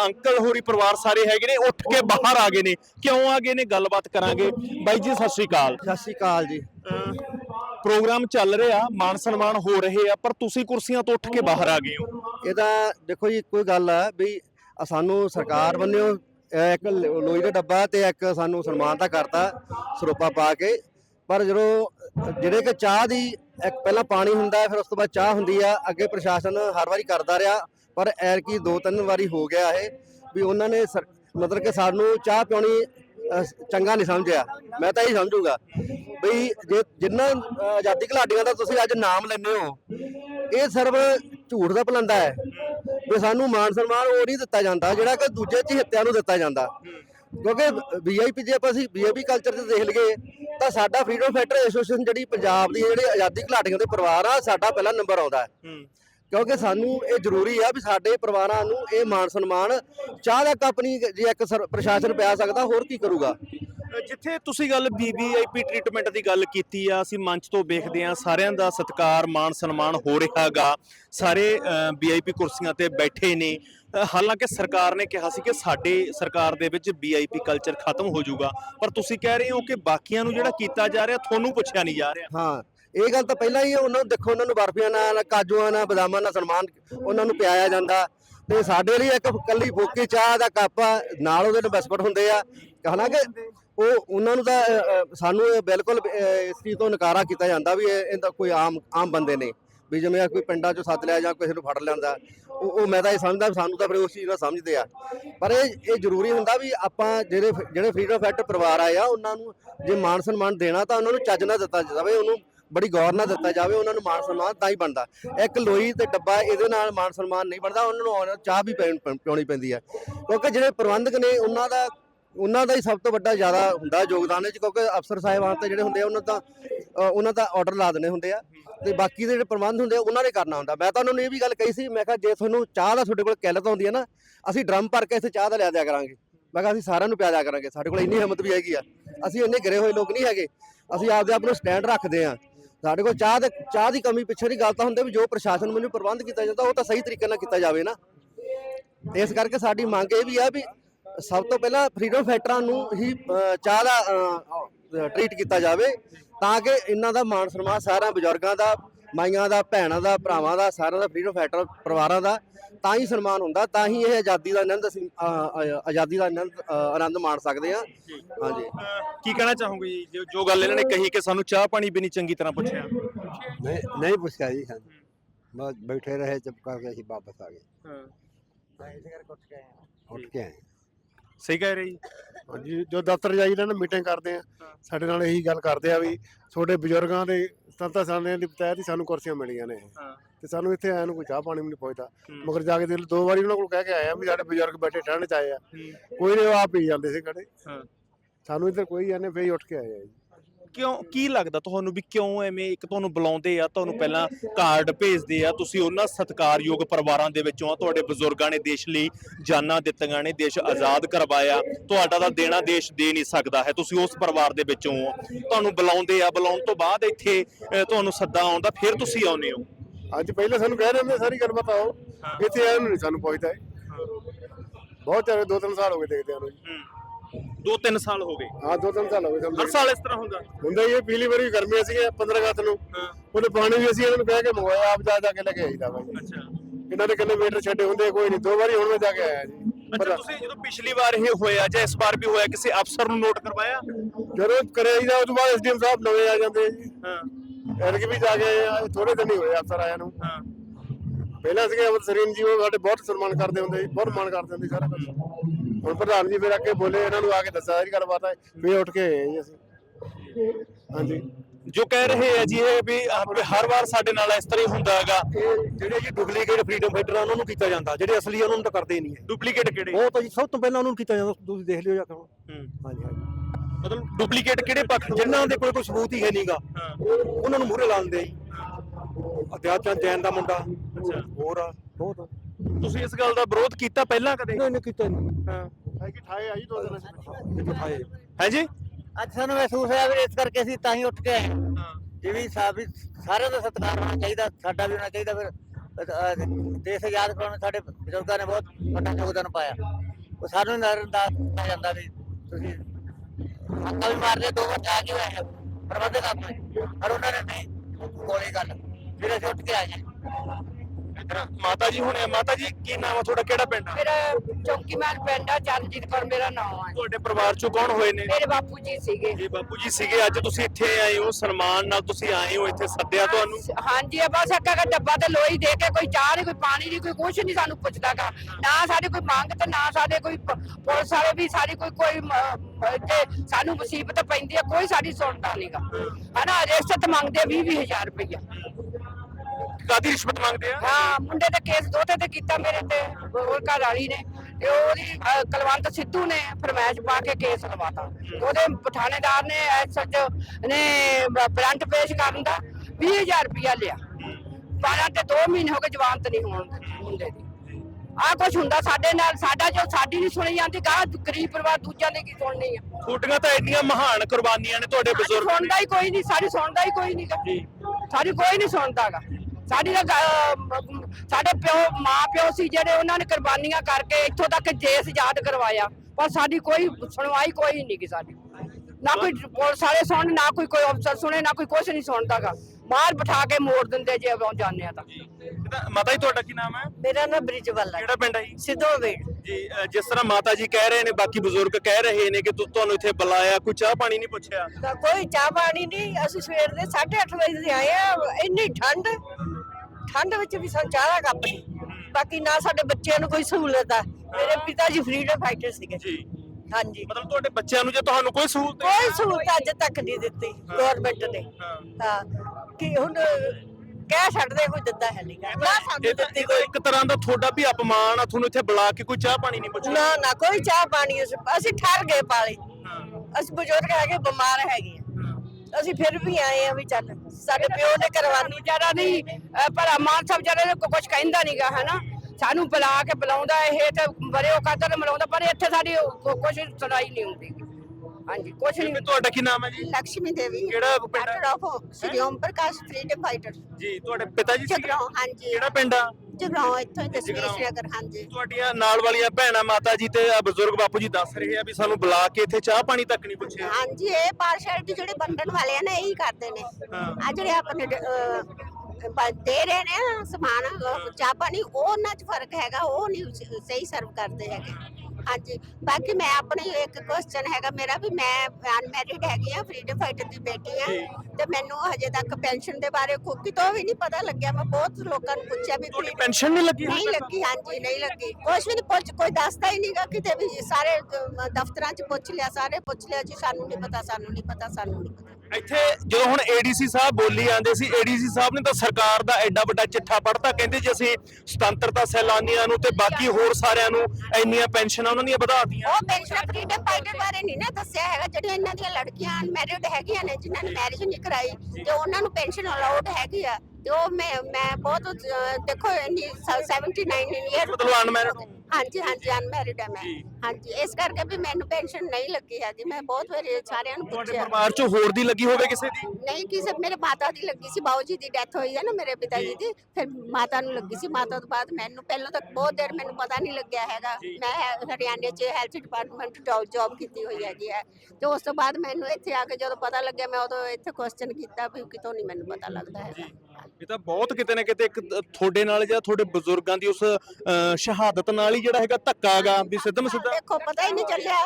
S5: ਅੰਕਲ ਹੋਰੀ ਪਰਿਵਾਰ ਸਾਰੇ ਹੈਗੇ ਨੇ ਉੱਠ ਕੇ ਬਾਹਰ ਆ ਗਏ ਨੇ। ਕਿਉਂ ਆ ਗਏ ਨੇ? ਗੱਲਬਾਤ ਕਰਾਂਗੇ। ਬਾਈ ਜੀ ਸਤਿ ਸ਼੍ਰੀ ਅਕਾਲ।
S1: ਸਤਿ ਸ਼੍ਰੀ ਅਕਾਲ ਜੀ।
S5: ਪ੍ਰੋਗਰਾਮ ਚੱਲ ਰਿਹਾ ਮਾਨ ਸਨਮਾਨ ਹੋ ਰਹੇ ਆ ਪਰ ਤੁਸੀਂ ਕੁਰਸੀਆਂ ਤੋਂ ਉੱਠ ਕੇ ਬਾਹਰ ਆ ਗਏ ਹੋ।
S1: ਇਹਦਾ ਦੇਖੋ ਜੀ ਕੋਈ ਗੱਲ ਆ ਵੀ ਸਾਨੂੰ ਸਰਕਾਰ ਵੱਲੋਂ ਅ, ਇੱਕ ਲ- ਲੋਈ ਦਾ ਡੱਬਾ ਤੇ ਇੱਕ ਸਾਨੂੰ ਸਨਮਾਨ ਤਾਂ ਕਰਤਾ ਸਰੋਪਾ ਪਾ ਕੇ। ਪਰ ਜਦੋਂ ਜਿਹੜੇ ਕਿ ਚਾਹ ਦੀ ਇੱਕ ਪਹਿਲਾਂ ਪਾਣੀ ਹੁੰਦਾ ਹੈ, ਫਿਰ ਉਸ ਤੋਂ ਬਾਅਦ ਚਾਹ ਹੁੰਦੀ ਆ ਅੱਗੇ ਪ੍ਰਸ਼ਾਸਨ ਹਰ ਵਾਰੀ ਕਰਦਾ ਰਿਹਾ ਪਰ ਐਰਕੀ ਦੋ ਤਿੰਨ ਵਾਰੀ ਹੋ ਗਿਆ ਇਹ ਵੀ ਉਹਨਾਂ ਨੇ ਸਰ- ਮਤਲਬ ਕਿ ਸਾਨੂੰ ਚਾਹ ਪਿਉਣੀ ਚੰਗਾ ਨਹੀਂ ਸਮਝਿਆ। ਮੈਂ ਤਾਂ ਇਹ ਸਮਝੂਗਾ ਬਈ ਜੇ ਜਿੰਨਾ ਆਜ਼ਾਦੀ ਘਲਾਟੀਆਂ ਦਾ ਤੁਸੀਂ ਅੱਜ ਨਾਮ ਲੈਂਦੇ ਹੋ, ਇਹ ਸਰਵ ਝੂਠ ਦਾ ਪਲੰਦਾ ਹੈ। ਵੀ ਸਾਨੂੰ ਮਾਨ ਸਨਮਾਨ ਉਹ ਨਹੀਂ ਦਿੱਤਾ ਜਾਂਦਾ, ਜਿਹੜਾ ਕਿ ਦੂਜੇ ਚਹੇਤਿਆਂ ਨੂੰ ਦਿੱਤਾ ਜਾਂਦਾ। ਕਿਉਂਕਿ ਵੀਆਈਪੀ ਜੇ ਆਪਾਂ ਅਸੀਂ ਵੀਆਈਪੀ ਕਲਚਰ ਤੇ ਦੇਖ ਲਈਏ, ਤਾਂ ਸਾਡਾ ਫਰੀडम ਫਾਈਟਰ ਐਸੋਸੀਏਸ਼ਨ ਜਿਹੜੀ ਪੰਜਾਬ ਦੀ ਜਿਹੜੀ ਆਜ਼ਾਦੀ ਘਲਾਟੀਆਂ ਦੇ ਪਰਿਵਾਰ ਆ, ਸਾਡਾ ਪਹਿਲਾ ਨੰਬਰ ਆਉਂਦਾ ਹੈ। ਕਿਉਂਕਿ ਸਾਨੂੰ ਇਹ ਜ਼ਰੂਰੀ ਆ ਵੀ ਸਾਡੇ ਪਰਿਵਾਰਾਂ ਨੂੰ ਇਹ ਮਾਨ ਸਨਮਾਨ ਚਾਹ ਦਾ ਕੱਪ ਨਹੀਂ ਜੇ ਇੱਕ ਸਰ- ਪ੍ਰਸ਼ਾਸਨ ਪਿਆ ਸਕਦਾ ਹੋਰ ਕੀ ਕਰੂਗਾ?
S5: ਜਿੱਥੇ ਤੁਸੀਂ ਗੱਲ ਬੀਬੀਆਈਪੀ ਟ੍ਰੀਟਮੈਂਟ ਦੀ ਗੱਲ ਕੀਤੀ ਆ ਅਸੀਂ ਮੰਚ ਤੋਂ ਵੇਖਦੇ ਆ ਸਾਰਿਆਂ ਦਾ ਸਤਿਕਾਰ ਮਾਣ ਸਨਮਾਨ ਹੋ ਰਿਹਾਗਾ ਸਾਰੇ ਵੀਆਈਪੀ ਕੁਰਸੀਆਂ ਤੇ ਬੈਠੇ ਨੇ। ਅ, ਹਾਲਾਂਕਿ ਸਰਕਾਰ ਨੇ ਕਿਹਾ ਸੀ ਕਿ ਸਾਡੇ ਸਰਕਾਰ ਦੇ ਵਿੱਚ ਵੀਆਈਪੀ ਕਲਚਰ ਖਤਮ ਹੋ ਜਾਊਗਾ। ਪਰ ਤੁਸੀਂ ਕਹਿ ਰਹੇ ਹੋ ਕਿ ਬਾਕੀਆਂ ਨੂੰ ਜਿਹੜਾ ਕੀਤਾ ਜਾ ਰਿਹਾ ਤੁਹਾਨੂੰ ਪੁੱਛਿਆ ਨਹੀਂ ਜਾ ਰਿਹਾ।
S1: ਹਾਂ ਇਹ ਗੱਲ ਤਾਂ ਪਹਿਲਾਂ ਹੀ ਉਹਨਾਂ ਨੂੰ ਦੇਖੋ, ਉਹਨਾਂ ਨੂੰ ਬਰਫੀਆਂ ਨਾਲ, ਕਾਜੂਆਂ ਨਾਲ, ਬਦਾਮਾਂ ਨਾਲ ਸਨਮਾਨ ਉਹਨਾਂ ਨੂੰ ਪਿਆਇਆ ਜਾਂਦਾ। ਤੇ ਸਾਡੇ ਲਈ ਇੱਕ ਕੱਲੀ ਫੋਕੀ ਚਾਹ ਦਾ ਕੱਪ ਆ, ਨਾਲ ਉਹਦੇ ਨਾਲ ਬਿਸਕੁਟ ਹੁੰਦੇ ਆ। ਹਾਲਾਂਕਿ ਉਹ ਉਹਨਾਂ ਨੂੰ ਤਾਂ ਸਾਨੂੰ ਬਿਲਕੁਲ ਇਸ ਚੀਜ਼ ਤੋਂ ਨਕਾਰਾ ਕੀਤਾ ਜਾਂਦਾ ਵੀ ਇਹਦਾ ਕੋਈ ਆਮ ਆਮ ਬੰਦੇ ਨੇ। ਵੀ ਜਿਵੇਂ ਕੋਈ ਪਿੰਡਾਂ ਚੋਂ ਸੱਦ ਲਿਆ ਜਾਂ ਕਿਸੇ ਨੂੰ ਫੜ ਲਿਆਂਦਾ, ਉਹ ਮੈਂ ਤਾਂ ਇਹ ਸਮਝਦਾ ਵੀ ਸਾਨੂੰ ਤਾਂ ਫਿਰ ਉਸ ਚੀਜ਼ ਨਾਲ ਸਮਝਦੇ ਆ। ਪਰ ਇਹ ਇਹ ਜ਼ਰੂਰੀ ਹੁੰਦਾ ਵੀ ਆਪਾਂ ਜਿਹੜੇ ਜਿਹੜੇ ਫਰੀडम ਫਾਈਟਰ ਪਰਿਵਾਰ ਆਏ ਆ, ਉਹਨਾਂ ਨੂੰ ਜੇ ਮਾਨ ਸਨਮਾਨ ਦੇਣਾ ਤਾਂ ਉਹਨਾਂ ਨੂੰ ਚੱਜ ਨਾ ਦਿੱਤਾ ਜਾਵੇ, ਉਹਨੂੰ ਬੜੀ ਗੌਰ ਨਾਲ ਦਿੱਤਾ ਜਾਵੇ ਉਹਨਾਂ ਨੂੰ ਮਾਨ ਸਨਮਾਨ ਤਾਂ ਹੀ ਬਣਦਾ। ਇੱਕ ਲੋਈ ਤੇ ਡੱਬਾ ਇਹਦੇ ਨਾਲ ਮਾਨ ਸਨਮਾਨ ਨਹੀਂ ਬਣਦਾ ਉਹਨਾਂ ਨੂੰ ਆਉਣ- ਚਾਹ ਵੀ ਪੈਣ- ਪੈਣ- ਪੈਂਦੀ ਹੈ। ਕਿਉਂਕਿ ਜਿਹੜੇ ਪ੍ਰਬੰਧਕ ਨੇ ਉਹਨਾਂ ਦਾ ਉਹਨਾਂ ਦਾ ਹੀ ਸਭ ਤੋਂ ਵੱਡਾ ਜ਼ਿਆਦਾ ਹੁੰਦਾ ਯੋਗਦਾਨ ਹੈ ਕਿਉਂਕਿ ਅਫਸਰ ਸਾਹਿਬਾਨ ਤੇ ਜਿਹੜੇ ਹੁੰਦੇ ਆ ਉਹਨਾਂ ਦਾ ਅ, ਉਹਨਾਂ ਦਾ ਆਰਡਰ ਲਾ ਦਿੰਦੇ ਹੁੰਦੇ ਆ। ਤੇ ਬਾਕੀ ਦੇ ਜਿਹੜੇ ਪ੍ਰਬੰਧ ਹੁੰਦੇ ਆ ਉਹਨਾਂ ਨੇ ਕਰਨਾ ਹੁੰਦਾ। ਮੈਂ ਤਾਂ ਉਹਨਾਂ ਨੂੰ ਇਹ ਵੀ ਗੱਲ ਕਹੀ ਸੀ ਮੈਂ ਕਿਹਾ ਜੇ ਤੁਹਾਨੂੰ ਚਾਹ ਦਾ ਤੁਹਾਡੇ ਕੋਲ ਕਿੱਲਤ ਆਉਂਦੀ ਹੈ ਨਾ ਅਸੀਂ ਡਰਮ ਭਰ ਕੇ ਇੱਥੇ ਚਾਹ ਦਾ ਲਿਆ ਦਿਆ ਕਰਾਂਗੇ। ਮੈਂ ਕਿਹਾ ਅਸੀਂ ਸਾਰਿਆਂ ਨੂੰ ਪਿਆ ਦਿਆ ਕਰਾਂਗੇ ਸਾਡੇ ਕੋਲ ਇੰਨੀ ਹਿੰਮਤ ਵੀ ਹੈਗੀ ਆ। ਅਸੀਂ ਇੰਨੇ ਗਿਰੇ ਹੋਏ ਲੋਕ ਨਹੀਂ ਹੈਗੇ। ਅਸੀਂ ਆਪਦੇ ਆਪ ਨੂੰ ਸਟੈਂਡ ਰੱਖਦੇ ਆ। ਸਾਡੇ ਕੋਲ ਚਾਹ ਦੇ ਚਾਹ ਦੀ ਕਮੀ ਪਿੱਛੇ ਦੀ ਗੱਲ ਤਾਂ ਹੁੰਦੀ ਵੀ ਜੋ ਪ੍ਰਸ਼ਾਸਨ ਮੈਨੂੰ ਪ੍ਰਬੰਧ ਕੀਤਾ ਜਾਂਦਾ, ਉਹ ਤਾਂ ਸਹੀ ਤਰੀਕੇ ਨਾਲ ਕੀਤਾ ਜਾਵੇ ਨਾ। ਇਸ ਕਰਕੇ ਸਾਡੀ ਮੰਗ ਇਹ ਵੀ ਆ ਵੀ ਸਭ ਤੋਂ ਪਹਿਲਾਂ ਫਰੀडम ਫਾਈਟਰਾਂ ਨੂੰ ਹੀ ਚਾਹ ਦਾ ਟ੍ਰੀਟ ਕੀਤਾ ਜਾਵੇ ਤਾਂ ਕਿ ਇਹਨਾਂ ਦਾ ਮਾਣ ਸਨਮਾਨ ਸਾਰਿਆਂ ਬਜ਼ੁਰਗਾਂ ਦਾ ਮਾਈਆਂ ਦਾ ਭੈਣਾਂ ਦਾ ਭਰਾਵਾਂ ਦਾ ਸਾਰਿਆਂ ਦਾ ਫਰੀडम ਫਾਈਟਰ ਪਰਿਵਾਰਾਂ ਦਾ ਤਾਂ ਹੀ ਸਨਮਾਨ ਹੁੰਦਾ ਤਾਂ ਹੀ ਇਹ ਆਜ਼ਾਦੀ ਦਾ ਆਨੰਦ ਅਸੀਂ ਆਜ਼ਾਦੀ ਦਾ ਆਨੰਦ ਆਨੰਦ ਮਾਣ ਸਕਦੇ ਹਾਂ। ਹਾਂਜੀ।
S5: ਕੀ ਕਹਿਣਾ ਚਾਹੋਗੇ ਜੀ? ਜੋ- ਜੋ ਗੱਲ ਇਹਨਾਂ ਨੇ ਕਹੀ ਕਿ ਸਾਨੂੰ ਚਾਹ ਪਾਣੀ ਵੀ ਨਹੀਂ ਚੰਗੀ ਤਰ੍ਹਾਂ ਪੁੱਛਿਆ।
S6: ਨਹੀਂ ਨਹੀਂ ਪੁੱਛਿਆ ਜੀ ਸਾਨੂੰ ਬਸ ਬੈਠੇ ਰਹੇ ਚੁੱਪ ਕਰਕੇ ਅਸੀਂ ਵਾਪਸ ਆ ਗਏ।
S5: ਹਾਂ।
S6: ਉੱਠ ਕੇ ਆਏ।
S5: ਸਹੀ ਕਹਿ ਰਹੇ ਜੀ।
S3: ਹਾਂਜੀ ਜੋ ਦਫ਼ਤਰ ਜਾਈਦਾ ਨਾ ਮੀਟਿੰਗ ਕਰਦੇ ਆ ਸਾਡੇ ਨਾਲ ਇਹੀ ਗੱਲ ਕਰਦੇ ਆ ਵੀ ਤੁਹਾਡੇ ਬਜ਼ੁਰਗਾਂ ਦੇ ਸੰਤਾਂ ਸਾਰਿਆਂ ਦੀ ਤਹਿਤ ਹੀ ਸਾਨੂੰ ਕੁਰਸੀਆਂ ਮਿਲੀਆਂ ਨੇ।
S5: ਹਾਂ।
S3: ਤੇ ਸਾਨੂੰ ਇੱਥੇ ਆਇਆ ਨੂੰ ਕੋਈ ਚਾਹ ਪਾਣੀ ਵੀ ਨਹੀਂ
S5: ਹੂੰ।
S3: ਮਗਰ ਜਾ ਕੇ ਦਿਲ ਦੋ ਵਾਰੀ ਉਹਨਾਂ ਕੋਲ ਕਹਿ ਕੇ ਆਏ ਆ ਵੀ ਸਾਡੇ ਬਜ਼ੁਰਗ ਬੈਠੇ ਠੰਡ ਚ ਆਏ ਆ। ਕੋਈ ਨਹੀਂ ਉਹ ਆਪ ਪੀ ਜਾਂਦੇ ਸੀ ਖੜੇ
S5: ਹਾਂ।
S3: ਸਾਨੂੰ ਇੱਧਰ ਕੋਈ ਆਨੇ ਫੇਰ ਹੀ ਉੱਠ ਕੇ ਆਏ ਆ ਜੀ।
S5: ਕਿਉਂ ਕੀ ਲੱਗਦਾ ਤੁਹਾਨੂੰ ਵੀ ਕਿਉਂ ਐਵੇਂ ਇੱਕ ਤੁਹਾਨੂੰ ਬੁਲਾਉਂਦੇ ਆ ਤੁਹਾਨੂੰ ਪਹਿਲਾਂ ਕਾਰਡ ਭੇਜਦੇ ਆ ਤੁਸੀਂ ਉਹਨਾਂ ਸਤਿਕਾਰਯੋਗ ਪਰਿਵਾਰਾਂ ਦੇ ਵਿੱਚੋਂ ਆ ਤੁਹਾਡੇ ਬਜ਼ੁਰਗਾਂ ਨੇ ਦੇਸ਼ ਲਈ ਜਾਨਾਂ ਦਿੱਤੀਆਂ ਨੇ ਦੇਸ਼ ਆਜ਼ਾਦ ਕਰਵਾਇਆ ਤੁਹਾਡਾ ਤਾਂ ਦੇਣਾ ਦੇਸ਼ ਦੇ ਨਹੀਂ ਸਕਦਾ ਹੈ ਤੁਸੀਂ ਉਸ ਪਰਿਵਾਰ ਦੇ ਵਿੱਚੋਂ ਹੋ। ਤੁਹਾਨੂੰ ਬੁਲਾਉਂਦੇ ਆ ਬੁਲਾਉਣ ਤੋਂ ਬਾਅਦ ਇੱਥੇ ਤੁਹਾਨੂੰ ਸੱਦਾ ਆਉਂਦਾ ਫਿਰ ਤੁਸੀਂ ਆਉਂਦੇ ਹੋ।
S3: ਅੱਜ ਪਹਿਲਾਂ ਸਾਨੂੰ ਕਹਿ ਰਹੇ ਸਾਰੀ ਗੱਲ ਬਤਾਓ ਇੱਥੇ ਆਏ ਨਹੀਂ ਸਾਨੂੰ ਪਹੁੰਚਦਾ ਬਹੁਤ ਚਿਰ ਦੋ ਤਿੰਨ ਸਾਲ ਹੋ ਗਏ ਦੇਖਦਿਆਂ ਨੂੰ ਜੀ।
S5: 2-3 ਸਾਲ ਹੋ ਗਏ।
S3: ਹਾਂ ਦੋ ਤਿੰਨ ਸਾਲ ਹੋ ਗਏ
S5: ਹਰ ਸਾਲ ਇਸ ਤਰ੍ਹਾਂ ਹੁੰਦਾ।
S3: ਹੁੰਦਾ ਹੀ ਇਹ ਪਿਛਲੀ ਵਾਰੀ ਗਰਮੀ ਸੀਗੇ 15 ਅਗਸਤ ਨੂੰ।
S5: ਹਾਂ।
S3: ਉਹਨੇ ਪਾਣੀ ਵੀ ਅਸੀਂ ਇਹਨਾਂ ਨੂੰ ਕਹਿ ਕੇ ਮੰਗਵਾਇਆ ਆਪ ਜਾ ਜਾ ਕੇ ਲੈ ਕੇ ਆਈਦਾ ਬਾਈ
S5: ਅੱਛਾ।
S3: ਇਹਨਾਂ ਦੇ ਕੱਲੇ ਵੇਟਰ ਛੱਡੇ ਹੁੰਦੇ ਕੋਈ ਨਹੀਂ। ਦੋ ਵਾਰੀ ਹੁਣ ਮੈਂ ਜਾ ਕੇ ਆਇਆ ਜੀ।
S5: ਅੱਛਾ ਤੁਸੀਂ ਜਦੋਂ ਪਿਛਲੀ ਵਾਰ ਇਹ ਹੋਇਆ ਜਾਂ ਇਸ ਵਾਰ ਵੀ ਹੋਇਆ ਕਿਸੇ ਅਫਸਰ ਨੂੰ ਨੋਟ ਕਰਵਾਇਆ?
S3: ਜਦੋਂ ਕਰਿਆਈਦਾ ਉਸ ਤੋਂ ਬਾਅਦ ਐਸਡੀਐਮ ਸਾਹਿਬ ਨਵੇਂ ਆ ਜਾਂਦੇ ਜੀ।
S5: ਹਾਂ।
S3: ਐਨਕ ਵੀ ਜਾ ਕੇ ਥੋੜੇ ਦਿਨ ਹੀ ਹੋਏ ਅਫਸਰ ਆਇਆ ਨੂੰ।
S5: ਹਾਂ।
S3: ਪਹਿਲਾਂ ਸੀਗੇ ਅਮਰ ਸਰੀਨ ਜੀ ਉਹ ਸਾਡੇ ਬਹੁਤ ਸਨਮਾਨ ਕਰਦੇ ਹੁੰਦੇ ਸੀ ਬਹੁਤ ਮਾਣ ਕਰਦੇ ਹੁੰਦੇ ਸੀ ਸਾਰਾ ਕੁਝ ਹੁਣ ਪ੍ਰਧਾਨ ਜੀ ਫਿਰ ਅੱਗੇ ਬੋਲੇ ਇਹਨਾਂ ਨੂੰ ਆ ਕੇ ਦੱਸਿਆ ਸਾਰੀ ਗੱਲਬਾਤ ਹੈ ਵੀ ਉੱਠ ਕੇ ਆਏ ਜੀ ਅਸੀਂ। ਹਾਂਜੀ।
S5: ਜੋ ਕਹਿ ਰਹੇ ਆ ਜੀ ਇਹ ਵੀ ਆਪ- ਹਰ ਵਾਰ ਸਾਡੇ ਨਾਲ ਇਸ ਤਰ੍ਹਾਂ ਹੀ ਹੁੰਦਾ ਹੈਗਾ।
S1: ਇਹ ਜਿਹੜੇ ਜੀ ਡੁਪਲੀਕੇਟ ਫਰੀडम ਫਾਈਟਰ ਆ ਉਹਨਾਂ ਨੂੰ ਕੀਤਾ ਜਾਂਦਾ। ਜਿਹੜੇ ਅਸਲੀ ਆ ਉਹਨਾਂ ਨੂੰ ਤਾਂ ਕਰਦੇ ਹੀ ਨਹੀਂ ਹੈ।
S5: ਡੁਪਲੀਕੇਟ ਕਿਹੜੇ?
S1: ਉਹ ਤਾਂ ਜੀ ਸਭ ਤੋਂ ਪਹਿਲਾਂ ਉਹਨਾਂ ਨੂੰ ਕੀਤਾ ਜਾਂਦਾ ਤੁਸੀਂ ਦੇਖ ਲਿਓ ਜਾ ਕੇ ਹੁਣ।
S5: ਹੂੰ।
S1: ਹਾਂਜੀ ਹਾਂਜੀ।
S5: ਮਤਲਬ ਡੁਪਲੀਕੇਟ ਕਿਹੜੇ ਪੱਖ
S1: ਜਿਨ੍ਹਾਂ ਦੇ ਕੋਲ ਕੋਈ ਸਬੂਤ ਹੀ ਹੈ ਨਹੀਂਗਾ ਉਹਨਾਂ ਨੂੰ ਮੂਹਰੇ ਲਾ ਦਿੰਦੇ ਆ ਜੀ। ਅਧਿਆਚਨ ਜੈਨ ਦਾ ਮੁੰਡਾ।
S5: ਅੱਛਾ।
S1: ਹੋਰ ਆ ਬਹੁਤ ਆ।
S5: ਤੁਸੀਂ ਇਸ ਗੱਲ ਦਾ ਵਿਰੋਧ ਕੀਤਾ ਪਹਿਲਾਂ ਕਦੇ?
S1: ਨਹੀਂ ਨਹੀਂ ਕੀਤਾ ਨਹੀਂ
S5: ਹਾਂ।
S3: ਹੈ ਕਿ ਠਾਏ ਆਈ ਦੋ ਦਿਨਾਂ ਚ?
S1: ਦਿਖਾਏ
S5: ਹੈ ਜੀ?
S7: ਅੱਜ ਸਾਨੂੰ ਮਹਿਸੂਸ ਹੋਇਆ ਵੀ ਇਸ ਕਰਕੇ ਅਸੀਂ ਤਾਂ ਹੀ ਉੱਠ ਕੇ ਆਏ ਹਾਂ। ਜਿਵੇਂ ਸਾਬੀ ਸਾਰਿਆਂ ਦਾ ਸਤਿਕਾਰ ਹੋਣਾ ਚਾਹੀਦਾ ਸਾਡਾ ਵੀ ਹੋਣਾ ਚਾਹੀਦਾ ਫਿਰ ਦੇਸ਼ ਆਜ਼ਾਦ ਕਰਾਉਣ ਸਾਡੇ ਬਜ਼ੁਰਗਾਂ ਨੇ ਬਹੁਤ ਵੱਡਾ ਯੋਗਦਾਨ ਪਾਇਆ। ਉਹ ਸਾਨੂੰ ਨਰਦਾਸ ਕੀਤਾ ਜਾਂਦਾ ਵੀ ਤੁਸੀਂ ਹੱਥਾਂ ਵੀ ਮਾਰਦੇ ਦੋ ਵਾਰ ਜਾ ਕੇ ਹੋਏ ਆ ਪ੍ਰਬੰਧਕ ਆਪਣੇ ਪਰ ਉਹਨਾਂ ਨੇ ਨਹੀਂ ਕੋਲੇ ਗੱਲ ਫਿਰ ਅਸੀਂ ਉੱਠ ਕੇ ਆ ਜਾਏ
S5: ਇੱਧਰ ਮਾਤਾ ਜੀ ਹੁਣੇ ਮਾਤਾ ਜੀ ਕੀ ਨਾਮ ਆ ਤੁਹਾਡਾ? ਕਿਹੜਾ ਪਿੰਡ ਆ?
S2: ਮੇਰਾ ਚੌਂਕੀਮਾਰ ਪਿੰਡ ਆ ਚਰਨਜੀਤ ਕੌਰ ਮੇਰਾ ਨਾਮ ਆ।
S5: ਤੁਹਾਡੇ ਪਰਿਵਾਰ ਚੋਂ ਕੌਣ ਹੋਏ ਨੇ?
S2: ਮੇਰੇ ਬਾਪੂ ਜੀ ਸੀਗੇ।
S5: ਜੀ ਬਾਪੂ ਜੀ ਸੀਗੇ। ਅੱਜ ਤੁਸੀਂ ਇੱਥੇ ਆਏ ਹੋ ਸਨਮਾਨ ਨਾਲ ਤੁਸੀਂ ਆਏ ਹੋ ਇੱਥੇ ਸੱਦਿਆ ਤੁਹਾਨੂੰ?
S2: ਹਾਂਜੀ ਆ ਬਸ ਅੱਕਾ ਡੱਬਾ ਤੇ ਲੋਈ ਦੇ ਕੇ ਕੋਈ ਚਾਹ ਨਹੀਂ ਕੋਈ ਪਾਣੀ ਨਹੀਂ ਕੋਈ ਕੁਛ ਨਹੀਂ ਸਾਨੂੰ ਪੁੱਛਦਾਗਾ। ਨਾ ਸਾਡੇ ਕੋਈ ਮੰਗ ਤੇ ਨਾ ਸਾਡੇ ਕੋਈ ਪ- ਪੁਲਿਸ ਵਾਲੇ ਵੀ ਸਾਡੀ ਕੋਈ ਕੋਈ ਮ- ਇੱਥੇ ਸਾਨੂੰ ਮੁਸੀਬਤ ਪੈਂਦੀ ਆ ਕੋਈ ਸਾਡੀ ਸੁਣਦਾ ਨਹੀਂਗਾ ਹਨਾ ਰਿਸ਼ਵਤ ਮੰਗਦੇ 20 20000 ਹਜ਼ਾਰ ਰੁਪਈਆ।
S5: ਕਾਦੀ ਰਿਸ਼ਵਤ ਮੰਗਦੇ ਆ?
S2: ਹਾਂ ਮੁੰਡੇ ਤੇ ਕੇਸ ਦੋਤੇ ਤੇ ਕੀਤਾ ਮੇਰੇ ਤੇ ਹੋਰ ਘਰ ਵਾਲੀ ਨੇ। ਤੇ ਉਹਦੀ ਅਹ, ਕੁਲਵੰਤ ਸਿੱਧੂ ਨੇ ਫਰਮਾਇਸ਼ ਪਾ ਕੇ ਕੇਸ ਲਵਾਤਾ। ਉਹਦੇ ਪਠਾਣੇਦਾਰ ਨੇ ਐਸਐਚ ਨੇ ਬ੍ਰਾਂਟ ਪੇਸ਼ ਕਰਨ ਦਾ 20000 ਰੁਪਇਆ ਲਿਆ। ਬਾਰਾਂ ਤੇ 2 ਮਹੀਨੇ ਹੋ ਗਏ ਜਵਾਨਤ ਨਹੀਂ ਹੋਣ ਦਿੱਤੀ ਮੁੰਡੇ ਦੀ। ਆ ਕੁਝ ਹੁੰਦਾ ਸਾਡੇ ਨਾਲ ਸਾਡਾ ਜੋ ਸਾਡੀ ਨਹੀਂ ਸੁਣੀ ਜਾਂਦੀ ਗਾਹ ਗਰੀਬ ਪਰਿਵਾਰ ਦੂਜਿਆਂ ਦੀ ਕੀ ਸੁਣਨੀ ਆ?
S5: ਛੋਟੀਆਂ ਤਾਂ ਐਡੀਆਂ ਮਹਾਨ ਕੁਰਬਾਨੀਆਂ ਨੇ ਤੁਹਾਡੇ
S2: ਸਾਡੀ
S5: ਬਜ਼ੁਰਗ
S2: ਸੁਣਦਾ ਹੀ ਕੋਈ ਨਹੀਂ ਸਾਡੀ ਸੁਣਦਾ ਹੀ ਕੋਈ ਨਹੀਂ ਸਾਡੀ ਕੋਈ ਨਹੀਂ ਸੁਣਦਾਗਾ ਸਾਡੀ ਤਾਂ ਗ- ਸਾਡੇ ਪਿਓ ਮਾਂ ਪਿਓ ਸੀ ਜਿਹੜੇ ਉਹਨਾਂ ਨੇ ਕੁਰਬਾਨੀਆਂ ਕਰਕੇ ਇੱਥੋਂ ਤੱਕ ਦੇਸ਼ ਆਜ਼ਾਦ ਕਰਵਾਇਆ। ਪਰ ਸਾਡੀ ਕੋਈ ਸੁਣਵਾਈ ਕੋਈ ਨਹੀਂ ਗੀ ਸਾਡੀ। ਨਾ ਕੋਈ ਪੁਲਿਸ ਵਾਲੇ ਸੁਣ ਨਾ ਕੋਈ ਕੋਈ ਅਫਸਰ ਸੁਣੇ ਨਾ ਕੋਈ ਕੁਛ ਨਹੀਂ ਸੁਣਦਾਗਾ। ਬਾਹਰ ਬਿਠਾ ਕੇ ਮੋੜ ਦਿੰਦੇ ਜੇ ਆਉਂ ਜਾਂਦੇ ਆ ਤਾਂ
S5: ਤਾਂ ਮਾਤਾ ਜੀ ਤੁਹਾਡਾ ਕੀ ਨਾਮ ਹੈ?
S2: ਮੇਰਾ ਨਾ ਬ੍ਰਿਜ ਵਾਲਾ
S5: ਕਿਹੜਾ ਪਿੰਡ ਹੈ ਜੀ?
S2: ਸਿੱਧੋ ਵੇੜ।
S5: ਜੀ ਅ, ਜਿਸ ਤਰ੍ਹਾਂ ਮਾਤਾ ਜੀ ਕਹਿ ਰਹੇ ਨੇ ਬਾਕੀ ਬਜ਼ੁਰਗ ਕਹਿ ਰਹੇ ਨੇ ਕਿ ਤੁ- ਤੁਹਾਨੂੰ ਇੱਥੇ ਬੁਲਾਇਆ ਕੋਈ ਚਾਹ ਪਾਣੀ ਨਹੀਂ ਪੁੱਛਿਆ?
S2: ਤਾਂ ਕੋਈ ਚਾਹ ਪਾਣੀ ਨਹੀਂ ਅਸੀਂ ਸਵੇਰ ਦੇ 8:30 ਵਜੇ ਦੇ ਆਏ ਆ ਇੰਨੀ ਠੰਡ। ਠੰਡ ਵਿੱਚ ਵੀ ਸਾਨੂੰ ਚਾਹ ਦਾ ਕੱਪ ਨਹੀਂ। ਬਾਕੀ ਨਾ ਸਾਡੇ ਬੱਚਿਆਂ ਨੂੰ ਕੋਈ ਸਹੂਲਤ ਆ। ਮੇਰੇ ਪਿਤਾ ਜੀ ਫਰੀडम ਫਾਈਟਰ ਸੀਗੇ।
S5: ਜੀ।
S2: ਹਾਂਜੀ।
S5: ਮਤਲਬ ਤੁਹਾਡੇ ਬੱਚਿਆਂ ਨੂੰ ਜੇ ਤੁਹਾਨੂੰ ਕੋਈ ਸਹੂਲਤ
S2: ਕੋਈ ਸਹੂਲਤ ਅੱਜ ਤੱਕ ਨਹੀਂ ਦਿੱਤੀ ਗਵਰਨਮੈਂਟ ਨੇ।
S5: ਹਾਂ।
S2: ਕਿ ਹੁਣ ਕਹਿ ਛੱਡਦੇ ਕੋਈ ਦਿੱਤਾ ਹੈ ਨਹੀਂ। ਨਾ ਸਾਨੂੰ ਦਿੱਤੀ ਕੋਈ
S5: ਇੱਕ ਤਰ੍ਹਾਂ ਦਾ ਤੁਹਾਡਾ ਵੀ ਅਪਮਾਨ ਆ ਤੁਹਾਨੂੰ ਇੱਥੇ ਬੁਲਾ ਕੇ ਕੋਈ ਚਾਹ ਪਾਣੀ ਨਹੀਂ ਪੁੱਛਿਆ
S2: ਨਾ ਨਾ ਕੋਈ ਚਾਹ ਪਾਣੀ ਅਸੀਂ ਠਹਿਰ ਗਏ ਪਾਲੇ। ਅਸੀਂ ਬਜ਼ੁਰਗ ਹੈਗੇ ਬਿਮਾਰ ਹੈਗੇ। ਅਸੀਂ ਫਿਰ ਵੀ ਆਏ ਆ ਵੀ ਚੱਲ ਸਾਡੇ ਪਿਓ ਨੇ ਕਰਵਾਨੀ ਜ਼ਿਆਦਾ ਨਹੀਂ ਅਹ ਮਾਨ ਸਾਹਿਬ ਜ਼ਿਆਦਾ ਨੇ ਕੁਝ ਕਹਿੰਦਾ ਨਹੀਂਗਾ ਹਨਾ? ਸਾਨੂੰ ਬੁਲਾ ਕੇ ਬੁਲਾਉਂਦਾ ਇਹ ਤੇ ਬੜੇ ਔਕਾਤਾਂ ਨਾਲ ਮਿਲਾਉਂਦਾ ਪਰ ਇੱਥੇ ਸਾਡੀ ਕੁਝ ਸੁਣਾਈ ਨਹੀਂ ਹੁੰਦੀ। ਹਾਂਜੀ ਕੁਝ ਨਹੀਂ।
S5: ਤੁਹਾਡਾ ਕੀ ਨਾਮ ਹੈ ਜੀ?
S4: ਲక్ష్ਮੀ ਦੇਵੀ।
S5: ਕਿਹੜਾ ਪਿੰਡ ਹੈ?
S4: ਸ੍ਰੀ ਓਮ ਪ੍ਰਕਾਸ਼ ਫਰੀडम ਫਾਈਟਰ
S5: ਜੀ ਤੁਹਾਡੇ ਪਿਤਾ ਜੀ ਸੀਗੇ?
S4: ਹਾਂਜੀ।
S5: ਕਿਹੜਾ ਪਿੰਡ ਆ?
S4: ਜਗਰਾਉਂ ਇੱਥੋਂ ਹੀ ਦਸ਼ਮੇਸ਼। ਨਗਰ ਹਾਂਜੀ
S5: ਤੁਹਾਡੀਆਂ ਨਾਲ ਵਾਲੀਆਂ ਭੈਣਾਂ ਮਾਤਾ ਜੀ ਤੇ ਆਹ ਬਜ਼ੁਰਗ ਬਾਪੂ ਜੀ ਦੱਸ ਰਹੇ ਆ ਵੀ ਸਾਨੂੰ ਬੁਲਾ ਕੇ ਇੱਥੇ ਚਾਹ ਪਾਣੀ ਤੱਕ ਨਹੀਂ ਪੁੱਛਿਆ
S4: ਹਾਂਜੀ ਇਹ ਪਾਰਸ਼ੈਲਿਟੀ ਜਿਹੜੇ ਵੰਡਣ ਵਾਲੇ ਆ ਨਾ ਇਹੀ ਕਰਦੇ ਨੇ। ਆ ਜਿਹੜੇ ਆਪਣੇ ਡ- ਅਹ, ਬ- ਦੇ ਰਹੇ ਨੇ ਨਾ ਸਮਾਨ ਅਹ, ਚਾਹ ਪਾਣੀ ਉਹ ਉਹਨਾਂ 'ਚ ਫ਼ਰਕ ਹੈਗਾ ਉਹ ਨਹੀਂ ਸ- ਸਹੀ ਸਰਵ ਕਰਦੇ ਹੈਗੇ ਹਾਂਜੀ। ਬਾਕੀ ਮੈਂ ਆਪਣੀ ਇੱਕ ਕੁਐਸਚਨ ਹੈਗਾ ਮੇਰਾ ਵੀ ਮੈਂ ਅਨਮੈਰਿਡ ਹੈਗੀ ਆ ਫਰੀडम ਫਾਈਟਰ ਦੀ ਬੇਟੀ ਆ। ਤੇ ਮੈਨੂੰ ਹਜੇ ਤੱਕ ਪੈਨਸ਼ਨ ਦੇ ਬਾਰੇ ਕੋਈ ਕਿਤੋਂ ਵੀ ਨਹੀਂ ਪਤਾ ਲੱਗਿਆ। ਮੈਂ ਬਹੁਤ ਲੋਕਾਂ ਨੂੰ ਪੁੱਛਿਆ ਵੀ
S5: ਤੁਹਾਡੀ ਪੈਨਸ਼ਨ ਨਹੀਂ ਲੱਗੀ
S4: ਨਹੀਂ ਲੱਗੀ ਹਾਂਜੀ ਨਹੀਂ ਲੱਗੀ। ਕੁਛ ਵੀ ਨਹੀਂ ਪੁੱਛ ਕੋਈ ਦੱਸਦਾ ਹੀ ਨਹੀਂਗਾ ਕਿਤੇ ਵੀ। ਸਾਰੇ ਦਫ਼ਤਰਾਂ 'ਚ ਪੁੱਛ ਲਿਆ ਸਾਰੇ ਪੁੱਛ ਲਿਆ ਜੀ ਸਾਨੂੰ ਨਹੀਂ ਪਤਾ ਸਾਨੂੰ ਨਹੀਂ ਪਤਾ ਸਾਨੂੰ ਨਹੀਂ ਪਤਾ।
S5: ਇੱਥੇ ਜਦੋਂ ਹੁਣ ਏਡੀਸੀ ਸਾਹਿਬ ਬੋਲੀ ਜਾਂਦੇ ਸੀ ਏਡੀਸੀ ਸਾਹਿਬ ਨੇ ਤਾਂ ਸਰਕਾਰ ਦਾ ਐਡਾ ਵੱਡਾ ਚਿੱਠਾ ਪੜਤਾ ਕਹਿੰਦੇ ਜੀ ਅਸੀਂ ਸੁਤੰਤਰਤਾ ਸੈਲਾਨੀਆਂ ਨੂੰ ਤੇ ਬਾਕੀ ਹੋਰ ਸਾਰਿਆਂ ਨੂੰ ਇੰਨੀਆਂ ਪੈਨਸ਼ਨਾਂ ਉਹਨਾਂ ਦੀਆਂ ਵਧਾ ਦਿੱਤੀਆਂ।
S4: ਉਹ ਪੈਨਸ਼ਨ ਫਰੀडम ਫਾਈਟਰ ਬਾਰੇ ਨਹੀਂ ਨਾ ਦੱਸਿਆ ਹੈਗਾ, ਜਿਹੜੀਆਂ ਇਹਨਾਂ ਦੀਆਂ ਲੜਕੀਆਂ ਅਨਮੈਰਿਡ ਹੈਗੀਆਂ ਨੇ, ਜਿਨ੍ਹਾਂ ਨੇ ਮੈਰਿਜ ਨਹੀਂ ਕਰਾਈ, ਤੇ ਉਹਨਾਂ ਨੂੰ ਪੈਨਸ਼ਨ ਅਲਾਉਡ ਹੈਗੀ ਆ। ਉਹ ਮੈਂ ਮੈਂ ਬਹੁਤ ਅਹ, ਦੇਖੋ ਇੰਨੀ 79 ਈਅਰ
S5: ਮਤਲਬ unmarried ਹੋ?
S4: ਹਾਂਜੀ ਹਾਂਜੀ ਅਨਮੈਰਿਡ ਹੈ ਮੈਂ।
S5: ਜੀ।
S4: ਹਾਂਜੀ ਇਸ ਕਰਕੇ ਵੀ ਮੈਨੂੰ ਪੈਨਸ਼ਨ ਨਹੀਂ ਲੱਗੀ ਹੈਗੀ। ਮੈਂ ਬਹੁਤ ਵਾਰੀ ਸਾਰਿਆਂ ਨੂੰ
S5: ਤੁਹਾਡੇ
S4: ਪੁੱਛਿਆ।
S5: ਪਰਿਵਾਰ 'ਚ ਹੋਰ ਦੀ ਲੱਗੀ ਹੋਵੇ ਕਿਸੇ ਦੀ?
S4: ਨਹੀਂ ਕਿਸੇ ਮੇਰੇ ਮਾਤਾ ਦੀ ਲੱਗੀ ਸੀ। ਬਾਊ ਜੀ ਦੀ ਡੈਥ ਹੋਈ ਹੈ ਨਾ ਮੇਰੇ ਪਿਤਾ ਜੀ ਦੀ। ਫਿਰ ਮਾਤਾ ਨੂੰ ਲੱਗੀ ਸੀ। ਮਾਤਾ ਤੋਂ ਬਾਅਦ ਮੈਨੂੰ ਪਹਿਲਾਂ ਤੱਕ ਬਹੁਤ ਦੇਰ ਮੈਨੂੰ ਪਤਾ ਨਹੀਂ ਲੱਗਿਆ ਹੈਗਾ। ਮੈਂ ਹੈ- ਹਰਿਆਣੇ 'ਚ ਹੈਲਥ ਡਿਪਾਰਟਮੈਂਟ ਜੌਬ ਕੀਤੀ ਹੋਈ ਹੈਗੀ ਹੈ। ਤੇ ਉਸ ਤੋਂ ਬਾਅਦ ਮੈਨੂੰ ਇੱਥੇ ਆ ਕੇ ਜਦੋਂ ਪਤਾ ਲੱਗਿਆ ਮੈਂ ਉਦੋਂ ਇੱਥੇ ਕੁਐਸਚਨ ਕੀਤਾ ਵੀ ਕਿਤੋਂ ਨਹੀਂ ਮੈਨੂੰ ਪਤਾ ਲੱਗਦਾ ਹੈਗਾ।
S5: ਇਹ ਤਾਂ ਬਹੁਤ ਕਿਤੇ ਨਾ ਕਿਤੇ ਇੱਕ ਤੁਹਾਡੇ ਨਾਲ ਜਾਂ ਤੁਹਾਡੇ ਬਜ਼ੁਰਗਾਂ ਦੀ ਉਸ ਅਹ, ਸ਼ਹਾਦਤ ਨਾਲ ਹੀ ਜਿਹੜਾ ਹੈਗਾ ਧੱਕਾ ਗਾ ਵੀ ਸਿੱਧਮ ਸਿੱਧਾ
S4: ਦੇਖੋ ਪਤਾ ਹੀ ਨਹੀਂ ਚੱਲਿਆ।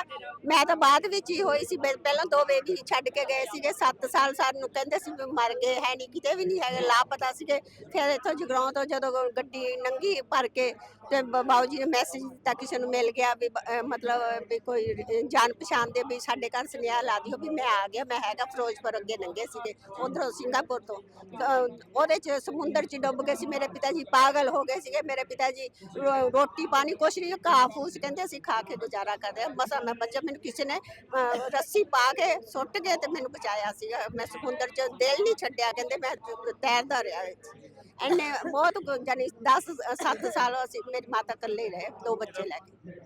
S4: ਮੈਂ ਤਾਂ ਬਾਅਦ ਵਿੱਚ ਹੀ ਹੋਈ ਸੀ ਪਹਿ- ਪਹਿਲਾਂ ਦੋ ਬੇਬੀ ਛੱਡ ਕੇ ਗਏ ਸੀਗੇ। 7 ਸਾਲ ਸਾਨੂੰ ਕਹਿੰਦੇ ਸੀ ਵੀ ਮਰ ਗਏ ਹੈ ਨਹੀਂ ਕਿਤੇ ਵੀ ਨਹੀਂ ਹੈਗੇ ਲਾਪਤਾ ਸੀਗੇ। ਫਿਰ ਇੱਥੋਂ ਜਗਰਾਉਂ ਤੋਂ ਜਦੋਂ ਗੱਡੀ ਨੰਗੀ ਭਰ ਕੇ ਤੇ ਬ- ਬਾਊ ਜੀ ਨੇ ਮੈਸੇਜ ਦਿੱਤਾ ਕਿਸੇ ਨੂੰ ਮਿਲ ਗਿਆ ਵੀ ਬ- ਅਹ ਮਤਲਬ ਵੀ ਕੋਈ ਜਾਣ ਪਛਾਣ ਦੇ ਵੀ ਸਾਡੇ ਘਰ ਸੁਨੇਹਾ ਲਾ ਦਿਓ ਵੀ ਮੈਂ ਆ ਗਿਆ ਮੈਂ ਹੈਗਾ ਫਿਰੋਜ਼ਪੁਰ ਅੱਗੇ ਨੰਗੇ ਸੀਗੇ ਉਧਰੋਂ ਸਿੰਗਾਪੁਰ ਤੋਂ। ਅਹ ਉਹਦੇ ਚ ਸਮੁੰਦਰ ਚ ਡੁੱਬ ਗਏ ਸੀ ਮੇਰੇ ਪਿਤਾ ਜੀ ਪਾਗਲ ਹੋ ਗਏ ਸੀਗੇ ਮੇਰੇ ਪਿਤਾ ਜੀ ਰੋ- ਰੋਟੀ ਪਾਣੀ ਕੁਛ ਨਹੀਂ ਘਾਹ ਕਹਿੰਦੇ ਅਸੀਂ ਖਾ ਕੇ ਗੁਜ਼ਾਰਾ ਕਰਦੇ ਬਸ ਮੈਂ ਬੱਚਾ ਮੈਨੂੰ ਕਿਸੇ ਨੇ ਅਹ, ਰੱਸੀ ਪਾ ਕੇ ਸੁੱਟ ਗਏ ਤੇ ਮੈਨੂੰ ਬਚਾਇਆ ਸੀਗਾ। ਮੈਂ ਸਮੁੰਦਰ ਚ ਦਿਲ ਨਹੀਂ ਛੱਡਿਆ ਕਹਿੰਦੇ ਮੈਂ ਤੈਰਦਾ ਰਿਹਾ ਵਿੱਚ ਐਨੇ ਬਹੁਤ ਕੁ- ਜਾਣੀ 10 7 ਸਾਲ ਅਸੀਂ ਮੇਰੀ ਮਾਤਾ ਇਕੱਲੇ ਰਹੇ ਦੋ ਬੱਚੇ ਲੈ ਕੇ।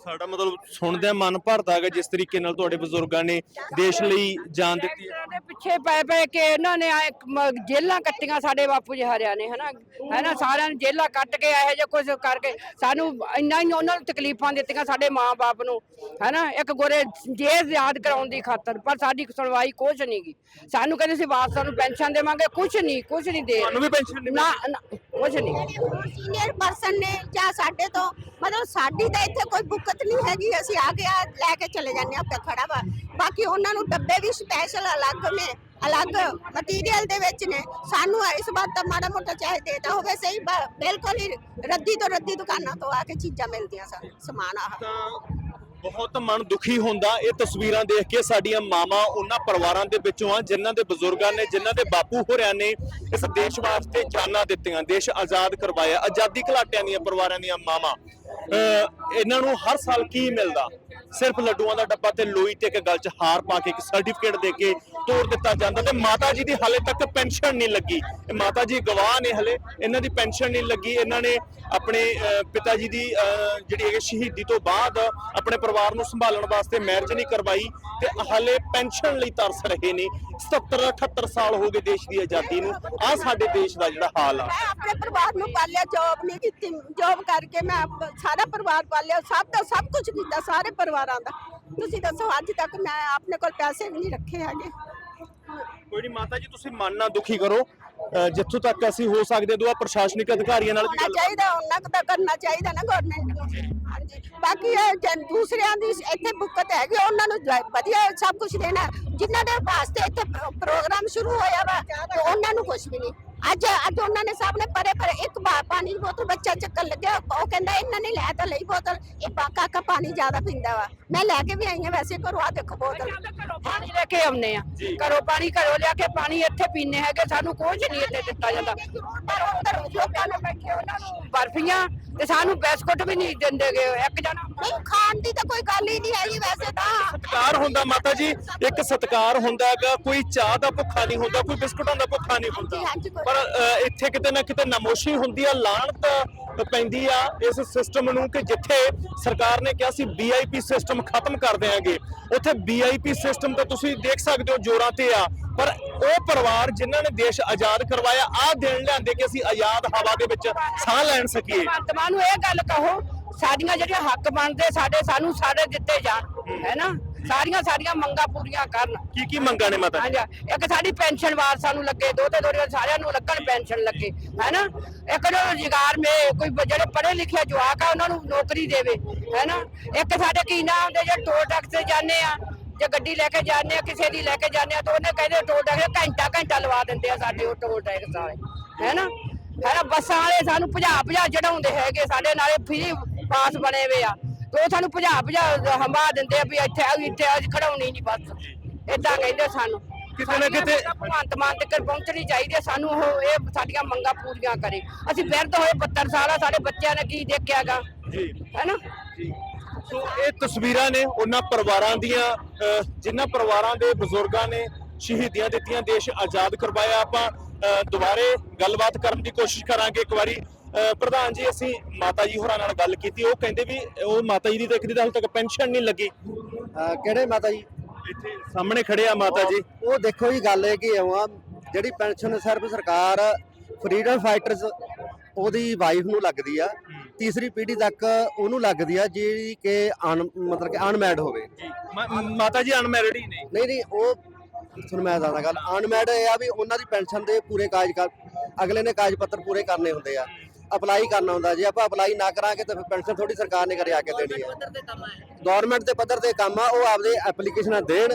S5: ਸਾਡਾ ਮਤਲਬ ਸੁਣਦਿਆਂ ਮਨ ਭਰਦਾ ਹੈਗਾ ਜਿਸ ਤਰੀਕੇ ਨਾਲ ਤੁਹਾਡੇ ਬਜ਼ੁਰਗਾਂ ਨੇ ਦੇਸ਼ ਲਈ ਜਾਨ ਦਿੱਤੀ। ਹੈ
S2: ਇਹਨਾਂ ਦੇ ਪਿੱਛੇ ਪੈ ਪੈ ਕੇ ਇਹਨਾਂ ਨੇ ਆਏ ਮ- ਜੇਲਾਂ ਕੱਟੀਆਂ ਸਾਡੇ ਬਾਪੂ ਜੀ ਹਰਿਆ ਨੇ ਹਨਾ? ਹੈਨਾ ਸਾਰਿਆਂ ਨੂੰ ਜੇਲਾਂ ਕੱਟ ਕੇ ਇਹੋ ਜਿਹਾ ਕੁਝ ਕਰਕੇ ਸਾਨੂੰ ਇੰਨਾ ਹੀ ਉਹਨਾਂ ਨੂੰ ਤਕਲੀਫਾਂ ਦਿੱਤੀਆਂ ਸਾਡੇ ਮਾਂ-ਬਾਪ ਨੂੰ ਹੈਨਾ? ਇੱਕ ਗੋਰੇ ਜੇਲ੍ਹ ਯਾਦ ਕਰਾਉਣ ਦੀ ਖਾਤਰ ਪਰ ਸਾਡੀ ਸੁਣਵਾਈ ਕੁਝ ਨਹੀਂ ਗੀ। ਸਾਨੂੰ ਕਹਿੰਦੇ ਸੀ ਵਾਰਸਾਂ ਨੂੰ ਪੈਨਸ਼ਨ ਦੇਵਾਂਗੇ। ਕੁਝ ਨਹੀਂ ਕੁਝ ਨਹੀਂ ਦੇ
S5: ਤੁਹਾਨੂੰ ਵੀ ਪੈਨਸ਼ਨ ਨਹੀਂ
S2: ਨਾ ਨਾ, ਕੁਝ ਨਹੀਂ
S4: ਸੀਨੀਅਰ ਪਰਸਨ ਨੇ ਜਾਂ ਸਾਡੇ ਤੋਂ ਮਤਲਬ ਸਾਡੀ ਤਾਂ ਇੱਥੇ ਕੋਈ ਬੁੱਕਤ ਨਹੀਂ ਹੈਗੀ, ਅਸੀਂ ਆ ਕੇ ਆ ਲੈ ਕੇ ਚਲੇ ਜਾਂਦੇ ਆ ਖੜਾ ਵਾ। ਬਾਕੀ ਉਹਨਾਂ ਨੂੰ ਡੱਬੇ ਵੀ ਸਪੈਸ਼ਲ ਅਲੱਗ ਨੇ, ਅਲੱਗ ਮਟੀਰੀਅਲ ਦੇ ਵਿੱਚ ਨੇ। ਸਾਨੂੰ ਇਸ ਬਾਤ ਦਾ ਮਾੜਾ ਮੋਟਾ ਚਾਹੇ ਦੇਤਾ ਹੋਵੇ, ਸਹੀ ਬਿਲਕੁਲ ਹੀ ਰੱਦੀ ਤੋਂ ਰੱਦੀ ਦੁਕਾਨਾਂ ਤੋਂ ਆ ਕੇ ਚੀਜ਼ਾਂ ਮਿਲਦੀਆਂ ਸਾਨੂੰ, ਸਮਾਨ ਆਹ।
S5: ਬਹੁਤ ਮਨ ਦੁਖੀ ਹੁੰਦਾ ਇਹ ਤਸਵੀਰਾਂ ਦੇਖ ਕੇ ਸਾਡੀਆਂ ਮਾਵਾਂ ਉਹਨਾਂ ਪਰਿਵਾਰਾਂ ਦੇ ਵਿੱਚੋਂ ਆ, ਜਿਨ੍ਹਾਂ ਦੇ ਬਜ਼ੁਰਗਾਂ ਨੇ, ਜਿਨ੍ਹਾਂ ਦੇ ਬਾਪੂ ਹੋਰਿਆਂ ਨੇ ਇਸ ਦੇਸ਼ ਵਾਸਤੇ ਜਾਨਾਂ ਦਿੱਤੀਆਂ, ਦੇਸ਼ ਆਜ਼ਾਦ ਕਰਵਾਇਆ, ਆਜ਼ਾਦੀ ਘਲਾਟਿਆਂ ਦੀਆਂ ਪਰਿਵਾਰਾਂ ਦੀਆਂ ਮਾਵਾਂ। ਅਹ ਇਹਨਾਂ ਨੂੰ ਹਰ ਸਾਲ ਕੀ ਮਿਲਦਾ? ਸਿਰਫ ਲੱਡੂਆਂ ਦਾ ਡੱਬਾ ਤੇ ਲੋਈ ਤੇ ਇੱਕ ਗਲ 'ਚ ਹਾਰ ਪਾ ਕੇ ਇੱਕ ਸਰਟੀਫਿਕੇਟ ਦੇ ਕੇ ਤੋੜ ਦਿੱਤਾ ਜਾਂਦਾ ਤੇ ਮਾਤਾ ਜੀ ਦੀ ਹਾਲੇ ਤੱਕ ਪੈਨਸ਼ਨ ਨਹੀਂ ਲੱਗੀ। ਇਹ ਮਾਤਾ ਜੀ ਗਵਾਹ ਨੇ ਹਲੇ, ਇਹਨਾਂ ਦੀ ਪੈਨਸ਼ਨ ਨਹੀਂ ਲੱਗੀ, ਇਹਨਾਂ ਨੇ ਆਪਣੇ ਪਿਤਾ ਜੀ ਦੀ ਜਿਹੜੀ ਹੈ ਸ਼ਹੀਦੀ ਤੋਂ ਬਾਅਦ ਆਪਣੇ ਪਰਿਵਾਰ ਨੂੰ ਸੰਭਾਲਣ ਵਾਸਤੇ ਮੈਰਿਜ ਨਹੀਂ ਕਰਵਾਈ ਤੇ ਹਾਲੇ ਪੈਨਸ਼ਨ ਲਈ ਤਰਸ ਰਹੇ ਨੇ। 77 78 ਸਾਲ ਹੋ ਗਏ ਦੇਸ਼ ਦੀ ਆਜ਼ਾਦੀ ਨੂੰ। ਆ ਸਾਡੇ ਦੇਸ਼ ਦਾ ਜਿਹੜਾ ਹਾਲ ਆ।
S4: ਮੈਂ ਆਪਣੇ ਪਰਿਵਾਰ ਨੂੰ ਪਾਲਿਆ ਜੌਬ ਨਹੀਂ ਕੀਤੀ ਜੌਬ ਕਰਕੇ ਮੈਂ ਸਾਰਾ ਪਰਿਵਾਰ ਪਾਲਿਆ, ਸਭ ਦਾ ਸਭ ਕੁਝ ਕੀਤਾ, ਸਾਰੇ ਪਰਿਵਾਰਾਂ ਦਾ। ਤੁਸੀਂ ਦੱਸੋ, ਅੱਜ ਤੱਕ ਮੈਂ ਆਪਣੇ ਕੋਲ ਪੈਸੇ ਵੀ ਨਹੀਂ ਰੱਖੇ ਹੈਗੇ।
S5: ਕੋਈ ਨਹੀਂ ਮਾਤਾ ਜੀ ਤੁਸੀਂ ਮਨ ਨਾ ਦੁਖੀ ਕਰੋ। ਜਿੱਥੋਂ ਤੱਕ ਅਸੀਂ ਹੋ ਸਕਦੇ ਦੁਆ ਪ੍ਰਸ਼ਾਸਨਿਕ ਅਧਿਕਾਰੀਆਂ ਨਾਲ ਵੀ
S4: ਹੋਣਾ
S5: ਗੱਲ
S4: ਚਾਹੀਦਾ ਉਹਨਾਂ ਕੁ ਤਾਂ ਕਰਨਾ ਚਾਹੀਦਾ ਨਾ ਗਵਰਨਮੈਂਟ ਨੂੰ। ਹਾਂਜੀ। ਬਾਕੀ ਇਹ ਜਨ ਦੂਸਰਿਆਂ ਦੀ ਇੱਥੇ ਬੁੱਕਤ ਹੈਗੀ ਉਹਨਾਂ ਨੂੰ ਜ- ਵਧੀਆ ਸਭ ਕੁਝ ਦੇਣਾ ਜਿਨ੍ਹਾਂ ਦੇ ਵਾਸਤੇ ਇੱਥੇ ਪ੍ਰੋ- ਪ੍ਰੋਗਰਾਮ ਸ਼ੁਰੂ ਹੋਇਆ ਵਾ ਤੇ ਉਹਨਾਂ ਨੂੰ ਕੁਝ ਵੀ ਨਹੀਂ ਅੱਜ ਅੱਜ ਉਹਨਾਂ ਨੇ ਸਭ ਨੇ ਪਰੇ ਪਰੇ ਇੱਕ ਬਾ- ਪਾਣੀ ਦੀ ਬੋਤਲ ਬੱਚਾ ਚੱਕਣ ਲੱਗਿਆ। ਉਹ ਕਹਿੰਦਾ ਇਹਨਾਂ ਨੇ ਲੈ ਤਾਂ ਲਈ ਬੋਤਲ। ਇਹ ਪਾ- ਕਾਕਾ ਪਾਣੀ ਜ਼ਿਆਦਾ ਪੀਂਦਾ ਵਾ। ਮੈਂ ਲੈ ਕੇ ਵੀ ਆਈ ਹਾਂ ਵੈਸੇ ਘਰੋਂ ਆ ਦੇਖੋ ਬੋਤਲ।
S2: ਕੇ ਆਉਨੇ ਆ। ਘਰੋਂ ਪਾਣੀ ਘਰੋਂ ਲਿਆ ਕੇ ਪਾਣੀ ਇੱਥੇ ਪੀਨੇ ਹੈਗੇ ਸਾਨੂੰ ਕੁਝ ਨਹੀਂ ਇੱਥੇ ਦਿੱਤਾ ਜਾਂਦਾ।
S4: ਪਰ ਉੱਧਰ ਲੋਕਾਂ ਨੂੰ
S2: ਬੈਠੇ ਉਹਨਾਂ ਨੂੰ ਬਰਫੀਆਂ ਤੇ ਸਾਨੂੰ ਬਿਸਕੁਟ ਵੀ ਨਹੀਂ ਦਿੰਦੇਗੇ ਇੱਕ ਜਣਾ
S4: ਨਹੀਂ ਖਾਣ ਦੀ ਤਾਂ ਕੋਈ ਗੱਲ ਹੀ ਨਹੀਂ ਹੈਗੀ ਵੈਸੇ ਤਾਂ।
S5: ਸਤਕਾਰ ਹੁੰਦਾ ਮਾਤਾ ਜੀ ਇੱਕ ਸਤਕਾਰ ਹੁੰਦਾ ਹੈਗਾ ਕੋਈ ਚਾਹ ਦਾ ਭੁੱਖਾ ਨਹੀਂ ਹੁੰਦਾ ਕੋਈ ਬਿਸਕੁਟਾਂ ਦਾ ਭੁੱਖਾ ਨਹੀਂ ਹੁੰਦਾ।
S4: ਹਾਂਜੀ, ਹਾਂਜੀ, ਕੋਈ-
S5: ਪਰ ਇੱਥੇ ਕਿਤੇ ਨਾ ਕਿਤੇ ਨਮੋਸ਼ੀ ਹੁੰਦੀ ਆ ਲਾਹਣਤ ਪੈਂਦੀ ਆ ਇਸ ਸਿਸਟਮ ਨੂੰ ਕਿ ਜਿੱਥੇ ਸਰਕਾਰ ਨੇ ਕਿਹਾ ਸੀ ਵੀਆਈਪੀ ਸਿਸਟਮ ਖਤਮ ਕਰ ਦੇਾਂਗੇ ਉੱਥੇ ਵੀਆਈਪੀ ਸਿਸਟਮ ਤਾਂ ਤੁਸੀਂ ਦੇਖ ਸਕਦੇ ਹੋ ਜੋਰਾਂ ਤੇ ਆ। ਪਰ ਉਹ ਪਰਿਵਾਰ ਜਿਨ੍ਹਾਂ ਨੇ ਦੇਸ਼ ਆਜ਼ਾਦ ਕਰਵਾਇਆ ਆਹ ਦਿਨ ਲਿਆਂਦੇ ਕਿ ਅਸੀਂ ਆਜ਼ਾਦ ਹਵਾ ਦੇ ਵਿੱਚ ਸਾਹ ਲੈਣ ਸਕੀਏ।
S2: ਭਗਵੰਤ ਮਾਨ ਨੂੰ ਇਹ ਗੱਲ ਕਹੋ ਸਾਡੀਆਂ ਜਿਹੜੀਆਂ ਹੱਕ ਬਣਦੇ ਸਾਡੇ ਸਾਨੂੰ ਸਾਡੇ ਦਿੱਤੇ ਜਾਣ ਹੈਨਾ? ਸਾਰੀਆਂ ਸਾਡੀਆਂ ਮੰਗਾਂ ਪੂਰੀਆਂ ਕਰਨ।
S5: ਕੀ ਕੀ ਮੰਗਾਂ ਨੇ ਮਾਤਾ ਜੀ?
S2: ਹਾਂਜੀ ਇੱਕ ਸਾਡੀ ਪੈਨਸ਼ਨ ਵਾਰ ਸਾਨੂੰ ਲੱਗੇ ਦੋ ਤੇ ਦੋੜੀਆਂ ਸਾਰਿਆਂ ਨੂੰ ਲੱਗਣ ਪੈਨਸ਼ਨ ਲੱਗੇ ਹੈਨਾ? ਇੱਕ ਜੋ ਰੁਜ਼ਗਾਰ ਮੇ ਕੋਈ ਜਿਹੜੇ ਪੜ੍ਹੇ ਲਿਖੇ ਜਵਾਕ ਆ ਉਹਨਾਂ ਨੂੰ ਨੌਕਰੀ ਦੇਵੇ ਹੈਨਾ? ਇੱਕ ਸਾਡੇ ਕੀ ਨਾਮ ਹੁੰਦੇ ਜੇ ਟੋਲ ਟੈਕਸ ਤੇ ਜਾਂਦੇ ਆ ਜੇ ਗੱਡੀ ਲੈ ਕੇ ਜਾਂਦੇ ਆ ਕਿਸੇ ਦੀ ਲੈ ਕੇ ਜਾਂਦੇ ਆ ਤਾਂ ਉਹਨੇ ਕਹਿੰਦੇ ਟੋਲ ਟੈਕਸ ਘੰਟਾ ਘੰਟਾ ਲਵਾ ਦਿੰਦੇ ਆ ਸਾਡੇ ਉਹ ਟੋਲ ਟੈਕਸ ਵਾਲੇ ਹੈਨਾ ਹੈਨਾ ਬੱਸਾਂ ਵਾਲੇ ਸਾਨੂੰ ਭਜਾ ਭਜਾ ਚੜਾਉਂਦੇ ਹੈਗੇ ਸਾਡੇ ਨਾਲੇ ਫ੍ਰੀ ਪਾਸ ਬਣੇ ਹੋਏ ਆ। ਤੇ ਉਹ ਸਾਨੂੰ ਭਜਾ ਭਜਾ ਹੰਬਾ ਦਿੰਦੇ ਆ ਵੀ ਇੱਥੇ ਆ ਇੱਥੇ ਅੱਜ ਖੜਾਉਣੀ ਨਹੀਂ ਬੱਸ। ਏਦਾਂ ਕਹਿੰਦੇ ਸਾਨੂੰ।
S5: ਕਿਤੇ ਨਾ ਕਿਤੇ-
S2: ਭਗਵੰਤ ਮਾਨ ਤੱਕ ਪਹੁੰਚਣੀ ਚਾਹੀਦੀ ਹੈ ਸਾਨੂੰ ਉਹ ਇਹ ਸਾਡੀਆਂ ਮੰਗਾਂ ਪੂਰੀਆਂ ਕਰੇ। ਅਸੀਂ ਬਿਰਧ ਹੋਏ 72 ਸਾਲ ਆ ਸਾਡੇ ਬੱਚਿਆਂ ਨੇ ਕੀ ਦੇਖਿਆਗਾ
S5: ਜੀ।
S2: ਹੈਨਾ
S5: ਸੋ ਇਹ ਤਸਵੀਰਾਂ ਨੇ ਉਹਨਾਂ ਪਰਿਵਾਰਾਂ ਦੀਆਂ ਜਿਨ੍ਹਾਂ ਪਰਿਵਾਰਾਂ ਦੇ ਬਜ਼ੁਰਗਾਂ ਨੇ ਸ਼ਹੀਦੀਆਂ ਦਿੱਤੀਆਂ ਦੇਸ਼ ਆਜ਼ਾਦ ਕਰਵਾਇਆ। ਆਪਾਂ ਦੁਬਾਰੇ ਗੱਲਬਾਤ ਕਰਨ ਦੀ ਕੋਸ਼ਿਸ਼ ਕਰਾਂਗੇ ਇੱਕ ਵਾਰੀ। ਪ੍ਰਧਾਨ ਜੀ ਅਸੀਂ ਮਾਤਾ ਜੀ ਹੋਰਾਂ ਨਾਲ ਗੱਲ ਕੀਤੀ। ਉਹ ਕਹਿੰਦੇ ਵੀ ਉਹ ਮਾਤਾ ਜੀ ਦੀ ਤਾਂ ਇੱਕ ਦੀ ਹਾਲੇ ਤੱਕ ਪੈਨਸ਼ਨ ਨਹੀਂ ਲੱਗੀ।
S1: ਕਿਹੜੇ ਮਾਤਾ ਜੀ?
S5: ਇੱਥੇ ਸਾਹਮਣੇ ਖੜੇ ਆ ਮਾਤਾ ਜੀ।
S1: ਉਹ ਦੇਖੋ ਜੀ ਗੱਲ ਇਹ ਕੀ ਆ ਜਿਹੜੀ ਪੈਨਸ਼ਨ ਸਿਰਫ ਸਰਕਾਰ ਫਰੀडम ਫਾਈਟਰਸ ਉਹਦੀ ਵਾਈਫ ਨੂੰ ਲੱਗਦੀ ਆ। ਤੀਸਰੀ ਪੀੜ੍ਹੀ ਤੱਕ ਉਹਨੂੰ ਲੱਗਦੀ ਆ ਜਿਹੜੀ ਕਿ ਅਨ ਮਤਲਬ ਕਿ ਅਨਮੈਰਿਡ ਹੋਵੇ।
S5: ਮਾਤਾ ਜੀ ਅਨਮੈਰਿਡ ਹੀ ਨੇ।
S1: ਨਹੀਂ ਨਹੀਂ ਉਹ ਤੁਹਾਨੂੰ ਮੈਂ ਦੱਸਦਾ ਗੱਲ। ਅਨਮੈਰਿਡ ਇਹ ਆ ਵੀ ਉਹਨਾਂ ਦੀ ਪੈਨਸ਼ਨ ਦੇ ਪੂਰੇ ਕਾਗਜ਼ ਕਰ ਅਗਲੇ ਨੇ ਕਾਗਜ਼ ਪੱਤਰ ਪੂਰੇ ਕਰਨੇ ਹੁੰਦੇ ਆ। ਅਪਲਾਈ ਕਰਨਾ ਹੁੰਦਾ ਜੇ ਆਪਾਂ ਅਪਲਾਈ ਨਾ ਕਰਾਂਗੇ ਤਾਂ ਫਿਰ ਪੈਨਸ਼ਨ ਥੋੜੀ ਸਰਕਾਰ ਨੇ ਕਰੇ ਆ। ਕੇ ਦੇਣੀ ਹੈ ਗਵਰਨਮੈਂਟ ਦੇ ਪੱਧਰ ਤੇ ਕੰਮ ਆ ਉਹ ਆਪਦੇ ਐਪਲੀਕੇਸ਼ਨਾਂ ਦੇਣ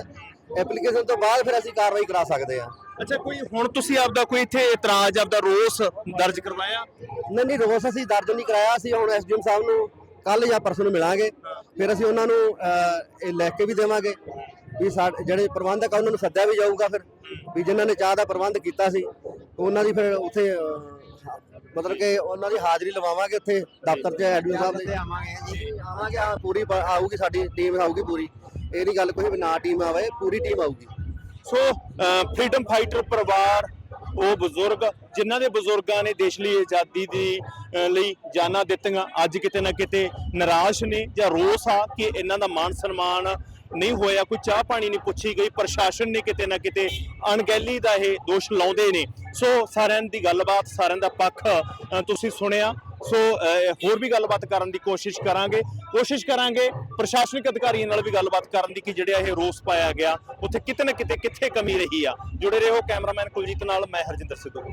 S1: ਐਪਲੀਕੇਸ਼ਨ ਤੋਂ ਬਾਅਦ ਫਿਰ ਅਸੀਂ ਕਾਰਵਾਈ ਕਰਾ ਸਕਦੇ ਆ
S5: ਅੱਛਾ ਕੋਈ ਹੁਣ ਤੁਸੀਂ ਆਪਦਾ ਕੋਈ ਇੱਥੇ ਇਤਰਾਜ਼ ਆਪਦਾ ਰੋਸ ਦਰਜ ਕਰਵਾਇਆ?
S1: ਨਹੀਂ ਨਹੀਂ ਰੋਸ ਅਸੀਂ ਦਰਜ ਨਹੀਂ ਕਰਾਇਆ। ਅਸੀਂ ਹੁਣ ਐਸਡੀਐਮ ਸਾਹਿਬ ਨੂੰ ਕੱਲ ਜਾਂ ਪਰਸੋਂ ਨੂੰ ਮਿਲਾਂਗੇ। ਫਿਰ ਅਸੀਂ ਉਹਨਾਂ ਨੂੰ ਅਹ, ਇਹ ਲੈ ਕੇ ਵੀ ਦੇਵਾਂਗੇ ਵੀ ਸਾਡੇ ਜਿਹੜੇ ਪ੍ਰਬੰਧਕ ਆ ਉਹਨਾਂ ਨੂੰ ਸੱਦਿਆ ਵੀ ਜਾਊਗਾ ਫਿਰ। ਵੀ ਜਿਨ੍ਹਾਂ ਨੇ ਚਾਹ ਦਾ ਪ੍ਰਬੰਧ ਕੀਤਾ ਸੀ ਉਹਨਾਂ ਦੀ ਫਿਰ ਉੱਥੇ ਅਹ, ਮਤਲਬ ਕਿ ਉਹਨਾਂ ਦੀ ਹਾਜ਼ਰੀ ਲਵਾਵਾਂਗੇ ਉੱਥੇ ਦਫ਼ਤਰ 'ਚ ਐਡਮਿਨ ਸਾਹਿਬ ਦੇ। ਆਵਾਂਗੇ। ਆਵਾਂਗੇ ਹਾਂ ਪੂਰੀ ਆਊਗੀ ਸਾਡੀ ਟੀਮ ਆਊਗੀ ਪੂਰੀ। ਇਹ ਨਹੀਂ ਗੱਲ ਕੋਈ ਵੀ ਨਾ ਟੀਮ ਆਵੇ, ਪੂਰੀ ਟੀਮ ਆਊਗੀ।
S5: ਸੋ ਫਰੀडम ਫਾਈਟਰ ਪਰਿਵਾਰ, ਉਹ ਬਜ਼ੁਰਗ, ਜਿਨ੍ਹਾਂ ਦੇ ਬਜ਼ੁਰਗਾਂ ਨੇ ਦੇਸ਼ ਲਈ ਆਜ਼ਾਦੀ ਦੀ ਲਈ ਜਾਨਾਂ ਦਿੱਤੀਆਂ, ਅੱਜ ਕਿਤੇ ਨਾ ਕਿਤੇ ਨਿਰਾਸ਼ ਨੇ ਜਾਂ ਰੋਸ ਆ ਕਿ ਇਹਨਾਂ ਦਾ ਮਾਨ ਸਨਮਾਨ ਨਹੀਂ ਹੋਇਆ, ਕੋਈ ਚਾਹ ਪਾਣੀ ਨਹੀਂ ਪੁੱਛੀ ਗਈ, ਪ੍ਰਸ਼ਾਸਨ ਨੇ ਕਿਤੇ ਨਾ ਕਿਤੇ ਅਣਗਹਿਲੀ ਦਾ ਇਹ ਦੋਸ਼ ਲਾਉਂਦੇ ਨੇ। ਸੋ ਸਾਰਿਆਂ ਦੀ ਗੱਲਬਾਤ, ਸਾਰਿਆਂ ਦਾ ਪੱਖ ਤੁਸੀਂ ਸੁਣਿਆ। ਸੋ ਹੋਰ ਵੀ ਗੱਲਬਾਤ ਕਰਨ ਦੀ ਕੋਸ਼ਿਸ਼ ਕਰਾਂਗੇ। ਕੋਸ਼ਿਸ਼ ਕਰਾਂਗੇ ਪ੍ਰਸ਼ਾਸਨਿਕ ਅਧਿਕਾਰੀਆਂ ਨਾਲ ਵੀ ਗੱਲਬਾਤ ਕਰਨ ਦੀ ਕਿ ਜਿਹੜਾ ਇਹ ਰੋਸ ਪਾਇਆ ਗਿਆ, ਉੱਥੇ ਕਿਤੇ ਨਾ ਕਿਤੇ ਕਿੱਥੇ ਕਮੀ ਰਹੀ ਆ। ਜੁੜੇ ਰਹੋ ਕੈਮਰਾਮੈਨ ਕੁਲਜੀਤ ਨਾਲ, ਮੈਂ ਹਰਜਿੰਦਰ ਸਿੱਧੂ।